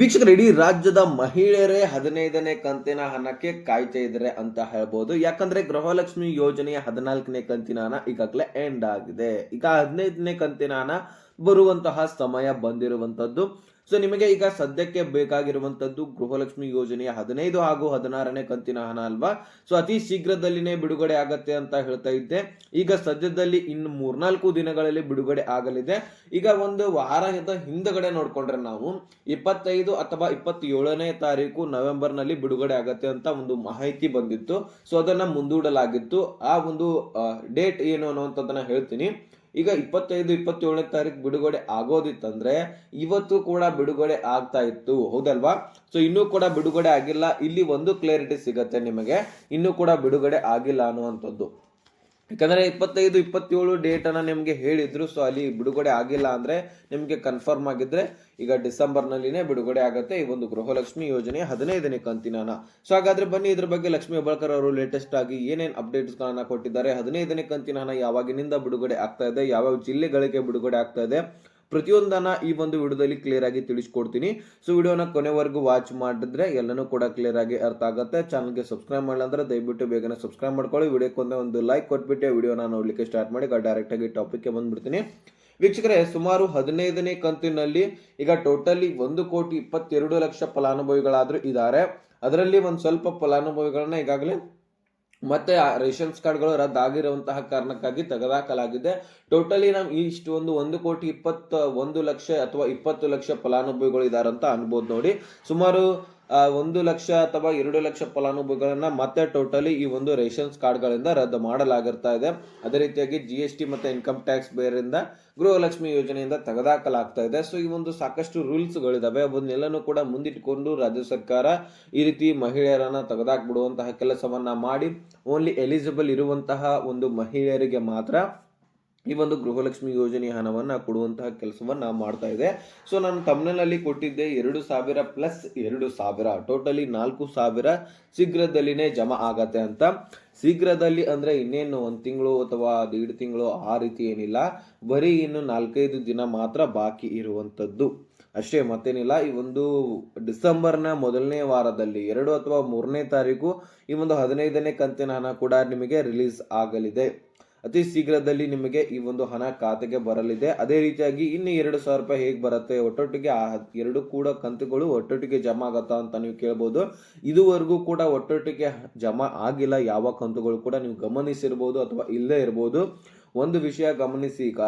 ವೀಕ್ಷಕರು, ಇಡೀ ರಾಜ್ಯದ ಮಹಿಳೆಯರೇ ಹದಿನೈದನೇ ಕಂತಿನ ಹಣಕ್ಕೆ ಕಾಯ್ತಾ ಇದ್ದಾರೆ ಅಂತ ಹೇಳ್ಬೋದು. ಯಾಕಂದ್ರೆ ಗೃಹಲಕ್ಷ್ಮಿ ಯೋಜನೆಯ ಹದಿನಾಲ್ಕನೇ ಕಂತಿನ ಹಣ ಈಗಾಗಲೇ ಎಂಡ್ ಆಗಿದೆ. ಈಗ ಹದಿನೈದನೇ ಕಂತಿನ ಹಣ ಬರುವಂತಹ ಸಮಯ ಬಂದಿರುವಂತದ್ದು ಸೊ ನಿಮಗೆ ಈಗ ಸದ್ಯಕ್ಕೆ ಬೇಕಾಗಿರುವಂತದ್ದು ಗೃಹಲಕ್ಷ್ಮಿ ಯೋಜನೆಯ ಹದಿನೈದು ಹಾಗೂ ಹದಿನಾರನೇ ಕಂತಿನ ಹಣ ಅಲ್ವಾ? ಸೊ ಅತಿ ಶೀಘ್ರದಲ್ಲಿನೇ ಬಿಡುಗಡೆ ಆಗತ್ತೆ ಅಂತ ಹೇಳ್ತಾ ಇದ್ದೆ. ಈಗ ಸದ್ಯದಲ್ಲಿ ಇನ್ನು ಮೂರ್ನಾಲ್ಕು ದಿನಗಳಲ್ಲಿ ಬಿಡುಗಡೆ ಆಗಲಿದೆ. ಈಗ ಒಂದು ವಾರದ ಹಿಂದಗಡೆ ನೋಡ್ಕೊಂಡ್ರೆ ನಾವು ಇಪ್ಪತ್ತೈದು ಅಥವಾ ಇಪ್ಪತ್ತೇಳನೇ ತಾರೀಕು ನವೆಂಬರ್ನಲ್ಲಿ ಬಿಡುಗಡೆ ಆಗತ್ತೆ ಅಂತ ಒಂದು ಮಾಹಿತಿ ಬಂದಿತ್ತು. ಸೊ ಅದನ್ನ ಮುಂದೂಡಲಾಗಿತ್ತು. ಆ ಒಂದು ಡೇಟ್ ಏನು ಅನ್ನುವಂಥದ್ದನ್ನ ಹೇಳ್ತೀನಿ. ಈಗ ಇಪ್ಪತ್ತೈದು, ಇಪ್ಪತ್ತೇಳನೇ ತಾರೀಕು ಬಿಡುಗಡೆ ಆಗೋದಿತ್ತಂದ್ರೆ ಇವತ್ತು ಕೂಡ ಬಿಡುಗಡೆ ಆಗ್ತಾ ಇತ್ತು. ಹೌದಲ್ವಾ? ಸೊ ಇನ್ನೂ ಕೂಡ ಬಿಡುಗಡೆ ಆಗಿಲ್ಲ. ಇಲ್ಲಿ ಒಂದು ಕ್ಲಾರಿಟಿ ಸಿಗತ್ತೆ ನಿಮಗೆ. ಇನ್ನೂ ಕೂಡ ಬಿಡುಗಡೆ ಆಗಿಲ್ಲ ಅನ್ನುವಂಥದ್ದು. ಯಾಕಂದ್ರೆ ಇಪ್ಪತ್ತೈದು, ಇಪ್ಪತ್ತೇಳು ಡೇಟ್ ಅನ್ನ ನಿಮ್ಗೆ ಹೇಳಿದ್ರು ಸೊ ಅಲ್ಲಿ ಬಿಡುಗಡೆ ಆಗಿಲ್ಲ ಅಂದ್ರೆ ನಿಮ್ಗೆ ಕನ್ಫರ್ಮ್ ಆಗಿದ್ರೆ ಈಗ ಡಿಸೆಂಬರ್ ನಲ್ಲಿನೇ ಬಿಡುಗಡೆ ಆಗುತ್ತೆ ಈ ಒಂದು ಗೃಹಲಕ್ಷ್ಮಿ ಯೋಜನೆ ಹದಿನೈದನೇ ಕಂತಿನ. ಸೊ ಹಾಗಾದ್ರೆ ಬನ್ನಿ ಇದ್ರ ಬಗ್ಗೆ ಲಕ್ಷ್ಮೀ ಹೆಬ್ಬಾಳ್ಕರ್ ಅವರು ಲೇಟೆಸ್ಟ್ ಆಗಿ ಏನೇನ್ ಅಪ್ಡೇಟ್ಸ್ ಗಳನ್ನ ಕೊಟ್ಟಿದ್ದಾರೆ. ಹದಿನೈದನೇ ಕಂತಿನ ಯಾವಾಗಿನಿಂದ ಬಿಡುಗಡೆ ಆಗ್ತಾ ಇದೆ ಯಾವ ಜಿಲ್ಲೆಗಳಿಗೆ ಬಿಡುಗಡೆ ಆಗ್ತಾ ಇದೆ ಪ್ರತಿಯೊಂದನ್ನ ಈ ಒಂದು ವಿಡಿಯೋದಲ್ಲಿ ಕ್ಲಿಯರ್ ಆಗಿ ತಿಳಿಸ್ಕೊಡ್ತೀನಿ. ಸೊ ವಿಡಿಯೋನ ಕೊನೆವರೆಗೂ ವಾಚ್ ಮಾಡಿದ್ರೆ ಎಲ್ಲನೂ ಕೂಡ ಕ್ಲಿಯರ್ ಆಗಿ ಅರ್ಥ ಆಗುತ್ತೆ. ಚಾನಲ್ಗೆ ಸಬ್ಸ್ಕ್ರೈಬ್ ಮಾಡಲ್ಲ ಅಂದ್ರೆ ದಯವಿಟ್ಟು ಬೇಗನೆ ಸಬ್ಸ್ಕ್ರೈಬ್ ಮಾಡ್ಕೊಳ್ಳಿ. ವಿಡಿಯೋಕ್ಕೊಂದೇ ಒಂದು ಲೈಕ್ ಕೊಟ್ಬಿಟ್ಟು ವಿಡಿಯೋನ ನೋಡ್ಲಿಕ್ಕೆ ಸ್ಟಾರ್ಟ್ ಮಾಡಿ ಡೈರೆಕ್ಟ್ ಆಗಿ ಟಾಪಿಕ್ಗೆ ಬಂದ್ಬಿಡ್ತೀನಿ. ವೀಕ್ಷಕರೇ, ಸುಮಾರು ಹದಿನೈದನೇ ಕಂತಿನಲ್ಲಿ ಈಗ ಟೋಟಲಿ ಒಂದು ಕೋಟಿ ಇಪ್ಪತ್ತೆರಡು ಲಕ್ಷ ಫಲಾನುಭವಿಗಳಾದ್ರೂ ಇದ್ದಾರೆ. ಅದರಲ್ಲಿ ಒಂದು ಸ್ವಲ್ಪ ಫಲಾನುಭವಿಗಳನ್ನ ಈಗಾಗಲೇ ಮತ್ತೆ ಆ ರೇಷನ್ಸ್ ಕಾರ್ಡ್ಗಳು ರದ್ದಾಗಿರುವಂತಹ ಕಾರಣಕ್ಕಾಗಿ ತೆಗೆದಾಕಲಾಗಿದೆ ಟೋಟಲಿ ನಾವು ಇಷ್ಟು ಒಂದು ಒಂದು ಕೋಟಿ ಇಪ್ಪತ್ತ ಒಂದು ಲಕ್ಷ ಅಥವಾ ಇಪ್ಪತ್ತು ಲಕ್ಷ ಫಲಾನುಭವಿಗಳು ಇದಾರಂತ ಅನ್ಬೋದು ನೋಡಿ. ಸುಮಾರು ಒಂದು ಲಕ್ಷ ಅಥವಾ ಎರಡು ಲಕ್ಷ ಫಲಾನುಭವಿಗಳನ್ನ ಮತ್ತೆ ಟೋಟಲಿ ಈ ಒಂದು ರೇಷನ್ಸ್ ಕಾರ್ಡ್ಗಳಿಂದ ರದ್ದು ಮಾಡಲಾಗಿರ್ತಾ ಇದೆ. ಅದೇ ರೀತಿಯಾಗಿ ಜಿ ಎಸ್ ಟಿ ಮತ್ತೆ ಇನ್ಕಮ್ ಟ್ಯಾಕ್ಸ್ ಬೇರಿಂದ ಗೃಹಲಕ್ಷ್ಮಿ ಯೋಜನೆಯಿಂದ ತೆಗೆದಾಕಲಾಗ್ತಾ ಇದೆ. ಸೊ ಈ ಒಂದು ಸಾಕಷ್ಟು ರೂಲ್ಸ್ಗಳಿದಾವೆ ಅವನ್ನೆಲ್ಲನೂ ಕೂಡ ಮುಂದಿಟ್ಟುಕೊಂಡು ರಾಜ್ಯ ಸರ್ಕಾರ ಈ ರೀತಿ ಮಹಿಳೆಯರನ್ನ ತೆಗೆದಾಕ್ಬಿಡುವಂತಹ ಕೆಲಸವನ್ನ ಮಾಡಿ ಓನ್ಲಿ ಎಲಿಜಿಬಲ್ ಇರುವಂತಹ ಒಂದು ಮಹಿಳೆಯರಿಗೆ ಮಾತ್ರ ಈ ಒಂದು ಗೃಹಲಕ್ಷ್ಮಿ ಯೋಜನೆ ಹಣವನ್ನು ಕೊಡುವಂತಹ ಕೆಲಸವನ್ನು ಮಾಡ್ತಾ ಇದೆ. ಸೊ ನಾನು ತಮ್ಮನಲ್ಲಿ ಕೊಟ್ಟಿದ್ದೆ ಎರಡು ಸಾವಿರ ಪ್ಲಸ್ ಎರಡು ಸಾವಿರ, ಟೋಟಲಿ ನಾಲ್ಕು ಸಾವಿರ ಶೀಘ್ರದಲ್ಲಿನೇ ಜಮಾ ಆಗತ್ತೆ ಅಂತ. ಶೀಘ್ರದಲ್ಲಿ ಅಂದರೆ ಇನ್ನೇನು ಒಂದು ತಿಂಗಳು ಅಥವಾ ಎರಡು ತಿಂಗಳು ಆ ರೀತಿ ಏನಿಲ್ಲ. ಬರೀ ಇನ್ನು ನಾಲ್ಕೈದು ದಿನ ಮಾತ್ರ ಬಾಕಿ ಇರುವಂಥದ್ದು ಅಷ್ಟೇ, ಮತ್ತೇನಿಲ್ಲ. ಈ ಒಂದು ಡಿಸೆಂಬರ್ನ ಮೊದಲನೇ ವಾರದಲ್ಲಿ, ಎರಡು ಅಥವಾ ಮೂರನೇ ತಾರೀಕು ಈ ಒಂದು ಹದಿನೈದನೇ ಕಂತಿನ ಹಣ ಕೂಡ ನಿಮಗೆ ರಿಲೀಸ್ ಆಗಲಿದೆ. ಅತಿ ಶೀಘ್ರದಲ್ಲಿ ನಿಮಗೆ ಈ ಒಂದು ಹಣ ಖಾತೆಗೆ ಬರಲಿದೆ. ಅದೇ ರೀತಿಯಾಗಿ ಇನ್ನು ಎರಡು ಸಾವಿರ ರೂಪಾಯಿ ಹೇಗೆ ಬರುತ್ತೆ? ಒಟ್ಟೊಟ್ಟಿಗೆ ಆ ಎರಡು ಕೂಡ ಕಂತುಗಳು ಒಟ್ಟೊಟ್ಟಿಗೆ ಜಮಾ ಆಗತ್ತಾ ಅಂತ ನೀವು ಕೇಳ್ಬೋದು. ಇದುವರೆಗೂ ಕೂಡ ಒಟ್ಟೊಟ್ಟಿಗೆ ಜಮಾ ಆಗಿಲ್ಲ. ಯಾವ ಕಂತುಗಳು ಕೂಡ ನೀವು ಗಮನಿಸಿರ್ಬೋದು ಅಥವಾ ಇಲ್ಲೇ ಇರ್ಬೋದು. ಒಂದು ವಿಷಯ ಗಮನಿಸಿ ಈಗ,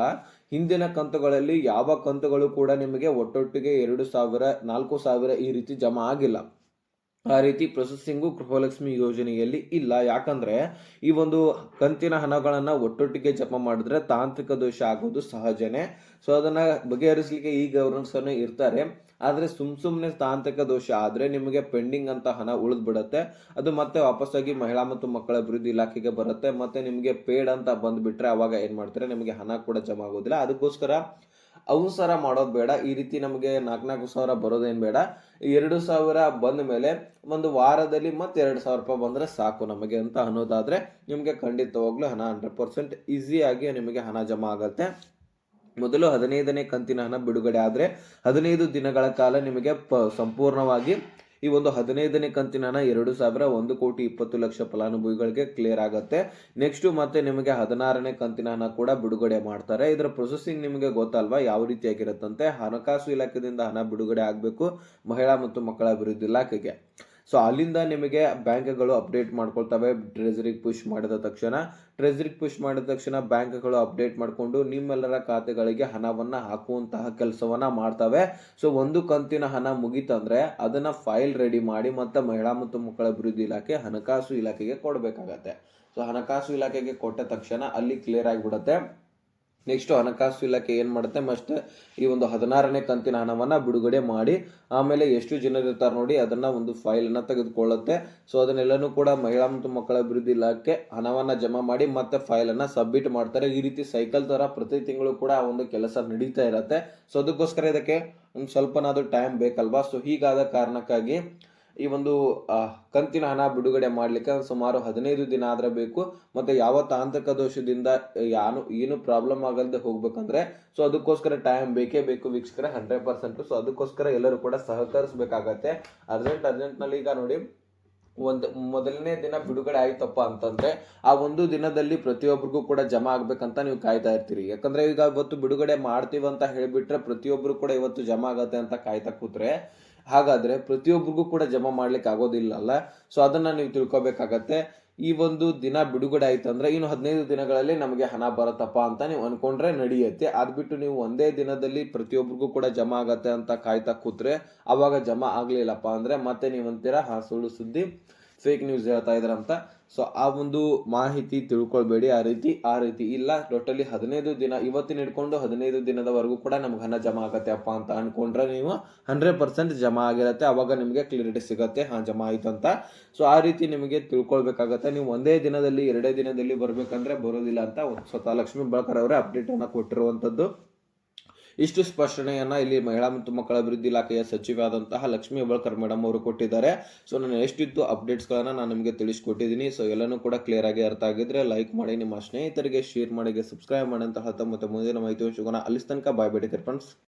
ಹಿಂದಿನ ಕಂತುಗಳಲ್ಲಿ ಯಾವ ಕಂತುಗಳು ಕೂಡ ನಿಮಗೆ ಒಟ್ಟೊಟ್ಟಿಗೆ ಎರಡು ಸಾವಿರ, ನಾಲ್ಕು ಸಾವಿರ ಈ ರೀತಿ ಜಮಾ ಆಗಿಲ್ಲ. ಆ ರೀತಿ ಪ್ರೊಸೆಸಿಂಗು ಗೃಹಲಕ್ಷ್ಮಿ ಯೋಜನೆಯಲ್ಲಿ ಇಲ್ಲ. ಯಾಕಂದ್ರೆ ಈ ಒಂದು ಕಂತಿನ ಹಣಗಳನ್ನು ಒಟ್ಟೊಟ್ಟಿಗೆ ಜಮಾ ಮಾಡಿದ್ರೆ ತಾಂತ್ರಿಕ ದೋಷ ಆಗೋದು ಸಹಜನೇ. ಸೊ ಅದನ್ನ ಬಗೆಹರಿಸಲಿಕ್ಕೆ ಈ ಗವರ್ನರ್ಸ್ ಇರ್ತಾರೆ. ಆದ್ರೆ ಸುಮ್ ಸುಮ್ಮನೆ ತಾಂತ್ರಿಕ ದೋಷ ಆದ್ರೆ ನಿಮಗೆ ಪೆಂಡಿಂಗ್ ಅಂತ ಹಣ ಉಳಿದ್ ಬಿಡುತ್ತೆ ಅದು ಮತ್ತೆ ವಾಪಸ್ಸಾಗಿ ಮಹಿಳಾ ಮತ್ತು ಮಕ್ಕಳ ಅಭಿವೃದ್ಧಿ ಇಲಾಖೆಗೆ ಬರುತ್ತೆ. ಮತ್ತೆ ನಿಮಗೆ ಪೇಡ್ ಅಂತ ಬಂದುಬಿಟ್ರೆ ಅವಾಗ ಏನು ಮಾಡ್ತಾರೆ? ನಿಮಗೆ ಹಣ ಕೂಡ ಜಮಾ ಆಗೋದಿಲ್ಲ. ಅದಕ್ಕೋಸ್ಕರ ಅವಸರ ಮಾಡೋದು ಬೇಡ. ಈ ರೀತಿ ನಮಗೆ ನಾಲ್ಕು ನಾಲ್ಕು ಸಾವಿರ ಬರೋದೇನು ಬೇಡ. ಎರಡು ಸಾವಿರ ಬಂದ ಮೇಲೆ ಒಂದು ವಾರದಲ್ಲಿ ಮತ್ತೆ ಎರಡು ಸಾವಿರ ರೂಪಾಯಿ ಬಂದರೆ ಸಾಕು ನಮಗೆ ಅಂತ ಅನ್ನೋದಾದರೆ ನಿಮಗೆ ಖಂಡಿತವಾಗ್ಲೂ ಹಣ ಹಂಡ್ರೆಡ್ ಪರ್ಸೆಂಟ್ ಈಸಿಯಾಗಿ ನಿಮಗೆ ಹಣ ಜಮಾ ಆಗುತ್ತೆ. ಮೊದಲು ಹದಿನೈದನೇ ಕಂತಿನ ಹಣ ಬಿಡುಗಡೆ ಆದರೆ ಹದಿನೈದು ದಿನಗಳ ಕಾಲ ನಿಮಗೆ ಸಂಪೂರ್ಣವಾಗಿ ಈ ಒಂದು ಹದಿನೈದನೇ ಕಂತಿನ ಹಣ ಎರಡು ಸಾವಿರ ಒಂದು ಕೋಟಿ ಇಪ್ಪತ್ತು ಲಕ್ಷ ಫಲಾನುಭವಿಗಳಿಗೆ ಕ್ಲಿಯರ್ ಆಗುತ್ತೆ. ನೆಕ್ಸ್ಟ್ ಮತ್ತೆ ನಿಮಗೆ ಹದಿನಾರನೇ ಕಂತಿನ ಹಣ ಕೂಡ ಬಿಡುಗಡೆ ಮಾಡ್ತಾರೆ. ಇದರ ಪ್ರೊಸೆಸಿಂಗ್ ನಿಮಗೆ ಗೊತ್ತಲ್ವಾ? ಯಾವ ರೀತಿಯಾಗಿರುತ್ತಂತೆ ಹಣಕಾಸು ಇಲಾಖೆಯಿಂದ ಹಣ ಬಿಡುಗಡೆ ಆಗಬೇಕು ಮಹಿಳಾ ಮತ್ತು ಮಕ್ಕಳ ಅಭಿವೃದ್ಧಿ ಇಲಾಖೆಗೆ. ಸೊ ಅಲ್ಲಿಂದ ನಿಮಗೆ ಬ್ಯಾಂಕ್ಗಳು ಅಪ್ಡೇಟ್ ಮಾಡ್ಕೊಳ್ತವೆ. ಟ್ರೆಜರಿಗೆ ಪುಷ್ ಮಾಡಿದ ತಕ್ಷಣ ಟ್ರೆಜರಿಗೆ ಪುಷ್ ಮಾಡಿದ ತಕ್ಷಣ ಬ್ಯಾಂಕ್ಗಳು ಅಪ್ಡೇಟ್ ಮಾಡಿಕೊಂಡು ನಿಮ್ಮೆಲ್ಲರ ಖಾತೆಗಳಿಗೆ ಹಣವನ್ನು ಹಾಕುವಂತಹ ಕೆಲಸವನ್ನು ಮಾಡ್ತವೆ. ಸೊ ಒಂದು ಕಂತಿನ ಹಣ ಮುಗೀತಂದ್ರೆ ಅದನ್ನ ಫೈಲ್ ರೆಡಿ ಮಾಡಿ ಮತ್ತೆ ಮಹಿಳಾ ಮತ್ತು ಮಕ್ಕಳ ಅಭಿವೃದ್ಧಿ ಇಲಾಖೆ ಹಣಕಾಸು ಇಲಾಖೆಗೆ ಕೊಡಬೇಕಾಗತ್ತೆ. ಸೊ ಹಣಕಾಸು ಇಲಾಖೆಗೆ ಕೊಟ್ಟ ತಕ್ಷಣ ಅಲ್ಲಿ ಕ್ಲಿಯರ್ ಆಗಿಬಿಡುತ್ತೆ. ನೆಕ್ಸ್ಟ್ ಹಣಕಾಸು ಇಲಾಖೆ ಏನ್ ಮಾಡುತ್ತೆ? ಮಸ್ಟ್ ಈ ಒಂದು ಹದಿನಾರನೇ ಕಂತಿನ ಹಣವನ್ನ ಬಿಡುಗಡೆ ಮಾಡಿ, ಆಮೇಲೆ ಎಷ್ಟು ಜನರು ಇರ್ತಾರೆ ನೋಡಿ ಅದನ್ನ ಒಂದು ಫೈಲ್ ಅನ್ನ ತೆಗೆದುಕೊಳ್ಳುತ್ತೆ. ಸೊ ಅದನ್ನೆಲ್ಲನೂ ಕೂಡ ಮಹಿಳಾ ಮತ್ತು ಮಕ್ಕಳ ಅಭಿವೃದ್ಧಿ ಇಲಾಖೆ ಹಣವನ್ನ ಜಮಾ ಮಾಡಿ ಮತ್ತೆ ಫೈಲ್ ಅನ್ನ ಸಬ್ಮಿಟ್ ಮಾಡ್ತಾರೆ. ಈ ರೀತಿ ಸೈಕಲ್ ತರ ಪ್ರತಿ ತಿಂಗಳು ಕೂಡ ಆ ಒಂದು ಕೆಲಸ ನಡೀತಾ ಇರತ್ತೆ. ಸೊ ಅದಕ್ಕೋಸ್ಕರ ಇದಕ್ಕೆ ಒಂದು ಸ್ವಲ್ಪನಾದ್ರೂ ಟೈಮ್ ಬೇಕಲ್ವಾ? ಸೊ ಹೀಗಾದ ಕಾರಣಕ್ಕಾಗಿ ಈ ಒಂದು ಕಂತಿನ ಹಣ ಬಿಡುಗಡೆ ಮಾಡಲಿಕ್ಕೆ ಸುಮಾರು ಹದಿನೈದು ದಿನ ಆದ್ರೆ ಬೇಕು ಮತ್ತೆ ಯಾವ ತಾಂತ್ರಿಕ ದೋಷದಿಂದ, ಯಾನು, ಏನು ಪ್ರಾಬ್ಲಮ್ ಆಗಲ್ದೆ ಹೋಗ್ಬೇಕಂದ್ರೆ, ಸೊ ಅದಕ್ಕೋಸ್ಕರ ಟೈಮ್ ಬೇಕೇ ಬೇಕು ವೀಕ್ಷಕರ ಹಂಡ್ರೆಡ್ ಪರ್ಸೆಂಟ್ ಸೊ ಅದಕ್ಕೋಸ್ಕರ ಎಲ್ಲರೂ ಕೂಡ ಸಹಕರಿಸಬೇಕಾಗತ್ತೆ. ಅರ್ಜೆಂಟ್ ಅರ್ಜೆಂಟ್ನಲ್ಲಿ ಈಗ ನೋಡಿ ಒಂದು ಮೊದಲನೇ ದಿನ ಬಿಡುಗಡೆ ಆಯ್ತಪ್ಪ ಅಂತಂದ್ರೆ ಆ ಒಂದು ದಿನದಲ್ಲಿ ಪ್ರತಿಯೊಬ್ಬರಿಗೂ ಕೂಡ ಜಮಾ ಆಗ್ಬೇಕಂತ ನೀವು ಕಾಯ್ತಾ ಇರ್ತೀರಿ. ಯಾಕಂದ್ರೆ ಈಗ ಇವತ್ತು ಬಿಡುಗಡೆ ಮಾಡ್ತೀವಿ ಅಂತ ಹೇಳಿಬಿಟ್ರೆ ಪ್ರತಿಯೊಬ್ಬರು ಕೂಡ ಇವತ್ತು ಜಮಾ ಆಗತ್ತೆ ಅಂತ ಕಾಯ್ತಾ ಕೂತ್ರೆ ಹಾಗಾದ್ರೆ ಪ್ರತಿಯೊಬ್ಬರಿಗೂ ಕೂಡ ಜಮಾ ಮಾಡ್ಲಿಕ್ಕೆ ಆಗೋದಿಲ್ಲ ಅಲ್ಲ? ಸೊ ಅದನ್ನ ನೀವು ತಿಳ್ಕೊಬೇಕಾಗತ್ತೆ. ಈ ಒಂದು ದಿನ ಬಿಡುಗಡೆ ಆಯ್ತು ಅಂದ್ರೆ ಇನ್ನು ಹದಿನೈದು ದಿನಗಳಲ್ಲಿ ನಮಗೆ ಹಣ ಬರುತ್ತಪ್ಪ ಅಂತ ನೀವು ಅನ್ಕೊಂಡ್ರೆ ನಡೆಯುತ್ತೆ. ಅದ್ ಬಿಟ್ಟು ನೀವು ಒಂದೇ ದಿನದಲ್ಲಿ ಪ್ರತಿಯೊಬ್ಬರಿಗೂ ಕೂಡ ಜಮಾ ಆಗತ್ತೆ ಅಂತ ಕಾಯ್ತಾ ಕೂತ್ರೆ ಅವಾಗ ಜಮಾ ಆಗ್ಲಿಲ್ಲಪ್ಪ ಅಂದ್ರೆ ಮತ್ತೆ ನೀವು ಅಂತೀರಾ, ಹಾ ಸುಳ್ಳು ಸುದ್ದಿ. ಫೇಕ್ ನ್ಯೂಸ್ ಹೇಳ್ತಾ ಅಂತ. ಸೊ ಆ ಒಂದು ಮಾಹಿತಿ ತಿಳ್ಕೊಳ್ಬೇಡಿ. ಆ ರೀತಿ ಆ ರೀತಿ ಇಲ್ಲ. ಟೋಟಲಿ ಹದಿನೈದು ದಿನ, ಇವತ್ತಿನ ಹಿಡ್ಕೊಂಡು ಹದಿನೈದು ದಿನದವರೆಗೂ ಕೂಡ ನಮ್ಗೆ ಹಣ ಜಮಾ ಆಗತ್ತೆ ಅಪ್ಪ ಅಂತ ಅನ್ಕೊಂಡ್ರೆ ನೀವು ಹಂಡ್ರೆಡ್ ಪರ್ಸೆಂಟ್ ಜಮಾ ಆಗಿರತ್ತೆ. ಅವಾಗ ನಿಮಗೆ ಕ್ಲಿಯರಿಟಿ ಸಿಗತ್ತೆ. ಹಾಂ, ಜಮಾ ಆಯ್ತು ಅಂತ. ಸೊ ಆ ರೀತಿ ನಿಮಗೆ ತಿಳ್ಕೊಳ್ಬೇಕಾಗತ್ತೆ. ನೀವು ಒಂದೇ ದಿನದಲ್ಲಿ, ಎರಡೇ ದಿನದಲ್ಲಿ ಬರಬೇಕಂದ್ರೆ ಬರೋದಿಲ್ಲ ಅಂತ ಸ್ವತಃ ಲಕ್ಷ್ಮೀ ಬಳಕರ್ ಅವರೇ ಅಪ್ಡೇಟ್ ಕೊಟ್ಟಿರುವಂಥದ್ದು ಇಷ್ಟು ಸ್ಪಷ್ಟನೆಯನ್ನ ಇಲ್ಲಿ ಮಹಿಳಾ ಮತ್ತು ಮಕ್ಕಳ ಅಭಿವೃದ್ಧಿ ಇಲಾಖೆಯ ಸಚಿವಾದಂತಹ ಲಕ್ಷ್ಮೀ ಹೆಬ್ಬಾಳ್ಕರ್ ಮೇಡಮ್ ಅವರು ಕೊಟ್ಟಿದ್ದಾರೆ. ಸೊ ನಾನು ಎಷ್ಟಿತ್ತು ಅಪ್ಡೇಟ್ಸ್ಗಳನ್ನು ನಾನು ನಿಮಗೆ ತಿಳಿಸ್ಕೊಟ್ಟಿದ್ದೀನಿ. ಸೊ ಎಲ್ಲನೂ ಕೂಡ ಕ್ಲಿಯರ್ ಆಗಿ ಅರ್ಥ ಆಗಿದ್ರೆ ಲೈಕ್ ಮಾಡಿ, ನಿಮ್ಮ ಸ್ನೇಹಿತರಿಗೆ ಶೇರ್ ಮಾಡಿ ಸಬ್ಸ್ಕ್ರೈಬ್ ಮಾಡಿ ಅಂತ ಹೇಳ್ತಾ ಮತ್ತೆ ಮುಂದಿನ ಮಾಹಿತಿ ಸಿಗೋಣ ಅಲ್ಲಿ ತನಕ ಬಾಯ್ ಬೇಡಿ ಫ್ರೆಂಡ್ಸ್